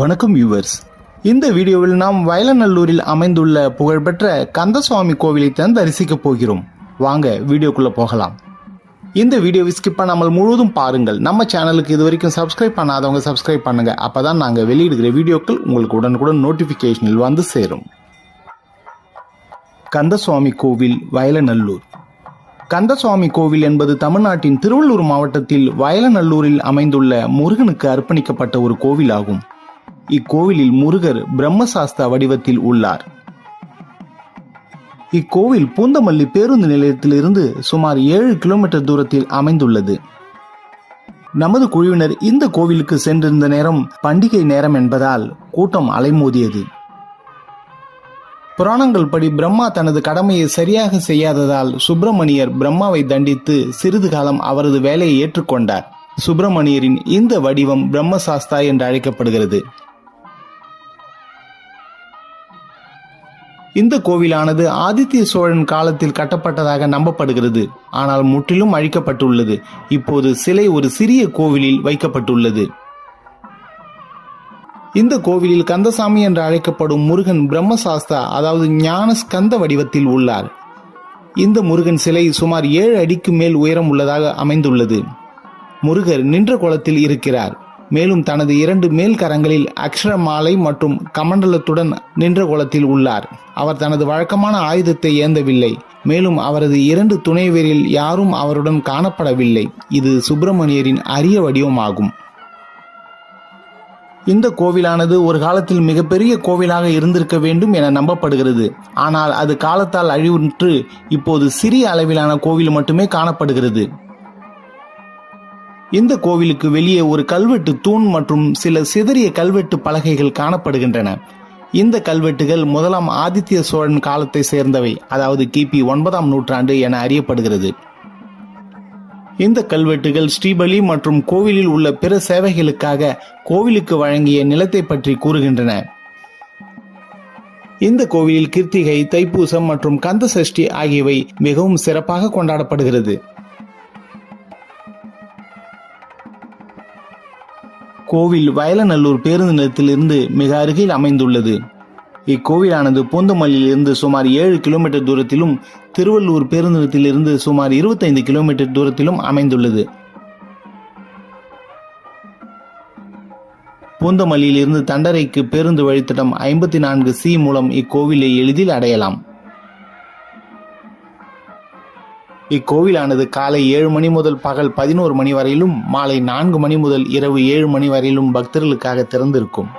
வணக்கம் வியூவர்ஸ் இந்த வீடியோவில் நாம் வயலநல்லூரில் அமைந்துள்ள புகழ்பெற்ற கந்தசுவாமி கோவிலை தான் தரிசிக்கப் போகிறோம். வாங்க வீடியோக்குள்ளே போகலாம். இந்த வீடியோவை ஸ்கிப் பண்ணாமல் முழுவதும் பாருங்கள். நம்ம சேனலுக்கு இது வரைக்கும் சப்ஸ்கிரைப் பண்ணாதவங்க சப்ஸ்கிரைப் பண்ணுங்க. அப்பதான் நாங்கள் வெளியிடுகிற வீடியோக்கள் உங்களுக்கு உடனுக்குடன் நோட்டிஃபிகேஷனில் வந்து சேரும். கந்தசுவாமி கோவில் வயலநல்லூர். கந்தசுவாமி கோவில் என்பது தமிழ்நாட்டின் திருவள்ளூர் மாவட்டத்தில் வயலநல்லூரில் அமைந்துள்ள முருகனுக்கு அர்ப்பணிக்கப்பட்ட ஒரு கோவில் ஆகும் இக்கோவிலில் முருகர் பிரம்மசாஸ்தா வடிவத்தில் உள்ளார். இக்கோவில் பூந்தமல்லி பேருந்து நிலையத்திலிருந்து சுமார் ஏழு கிலோமீட்டர் தூரத்தில் அமைந்துள்ளது. நமது குழுவினர் இந்த கோவிலுக்கு சென்றிருந்த நேரம் பண்டிகை நேரம் என்பதால் கூட்டம் அலைமோதியது. புராணங்கள் படி பிரம்மா தனது கடமையை சரியாக செய்யாததால் சுப்பிரமணியர் பிரம்மாவை தண்டித்து சிறிது காலம் அவரது வேலையை ஏற்றுக்கொண்டார். சுப்பிரமணியரின் இந்த வடிவம் பிரம்மசாஸ்தா என்று அழைக்கப்படுகிறது. இந்த கோவிலானது ஆதித்ய சோழன் காலத்தில் கட்டப்பட்டதாக நம்பப்படுகிறது. ஆனால் முற்றிலும் அழிக்கப்பட்டுள்ளது. இப்போது சிலை ஒரு சிறிய கோவிலில் வைக்கப்பட்டுள்ளது. இந்த கோவிலில் கந்தசாமி என்று அழைக்கப்படும் முருகன் பிரம்மசாஸ்தா அதாவது ஞான ஸ்கந்த வடிவத்தில் உள்ளார். இந்த முருகன் சிலை சுமார் ஏழு அடிக்கு மேல் உயரம் உள்ளதாக அமைந்துள்ளது. முருகர் நின்ற குளத்தில் இருக்கிறார். மேலும் தனது இரண்டு மேல் கரங்களில் அக்ஷர மாலை மற்றும் கமண்டலத்துடன் நின்ற கோலத்தில் உள்ளார். அவர் தனது வழக்கமான ஆயுதத்தை ஏந்தவில்லை. மேலும் அவரது இரண்டு துணைவரில் யாரும் அவருடன் காணப்படவில்லை. இது சுப்பிரமணியரின் அரிய வடிவமாகும். இந்த கோவிலானது ஒரு காலத்தில் மிகப்பெரிய கோவிலாக இருந்திருக்க வேண்டும் என நம்பப்படுகிறது. ஆனால் அது காலத்தால் அழிவுற்று இப்போது சிறிய அளவிலான கோவில் மட்டுமே காணப்படுகிறது. இந்த கோவிலுக்கு வெளியே ஒரு கல்வெட்டு தூண் மற்றும் சில சிதறிய கல்வெட்டு பலகைகள் காணப்படுகின்றன. இந்த கல்வெட்டுகள் முதலாம் ஆதித்ய சோழன் காலத்தை சேர்ந்தவை அதாவது கிபி ஒன்பதாம் நூற்றாண்டு என அறியப்படுகிறது. இந்த கல்வெட்டுகள் ஸ்ரீபலி மற்றும் கோவிலில் உள்ள பிற சேவைகளுக்காக கோவிலுக்கு வழங்கிய நிலத்தை பற்றி கூறுகின்றன. இந்த கோவிலில் கிருத்திகை தைப்பூசம் மற்றும் கந்த சஷ்டி ஆகியவை மிகவும் சிறப்பாக கொண்டாடப்படுகிறது. கோவில் வயலநல்லூர் பேருந்து நிலையத்திலிருந்து மிக அருகில் அமைந்துள்ளது. இக்கோவிலானது பூந்தமல்லியிலிருந்து சுமார் ஏழு கிலோமீட்டர் தூரத்திலும் திருவள்ளூர் பேருந்து நிலையத்திலிருந்து சுமார் இருபத்தைந்து கிலோமீட்டர் தூரத்திலும் அமைந்துள்ளது. பூந்தமல்லியிலிருந்து தண்டரைக்கு பேருந்து வழித்தடம் ஐம்பத்தி நான்கு சி மூலம் இக்கோவிலை எளிதில் அடையலாம். இக்கோவிலானது காலை ஏழு மணி முதல் பகல் பதினோரு மணி வரையிலும் மாலை நான்கு மணி முதல் இரவு ஏழு மணி வரையிலும் பக்தர்களுக்காக திறந்திருக்கும்.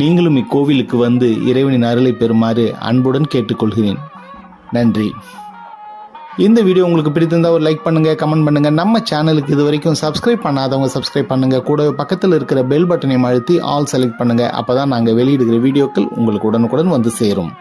நீங்களும் இக்கோவிலுக்கு வந்து இறைவனின் அருளை பெறுமாறு அன்புடன் கேட்டுக்கொள்கிறேன். நன்றி. இந்த வீடியோ உங்களுக்கு பிடித்திருந்தால் ஒரு லைக் பண்ணுங்க கமெண்ட் பண்ணுங்க. நம்ம சேனலுக்கு இது வரைக்கும் சப்ஸ்கிரைப் பண்ணாதவங்க சப்ஸ்கிரைப் பண்ணுங்க. கூடவே பக்கத்தில் இருக்கிற பெல் பட்டனையும் அழுத்தி ஆல் செலக்ட் பண்ணுங்க. அப்பதான் நாங்கள் வெளியிடுகிற வீடியோக்கள் உங்களுக்கு உடனுக்குடன் வந்து சேரும்.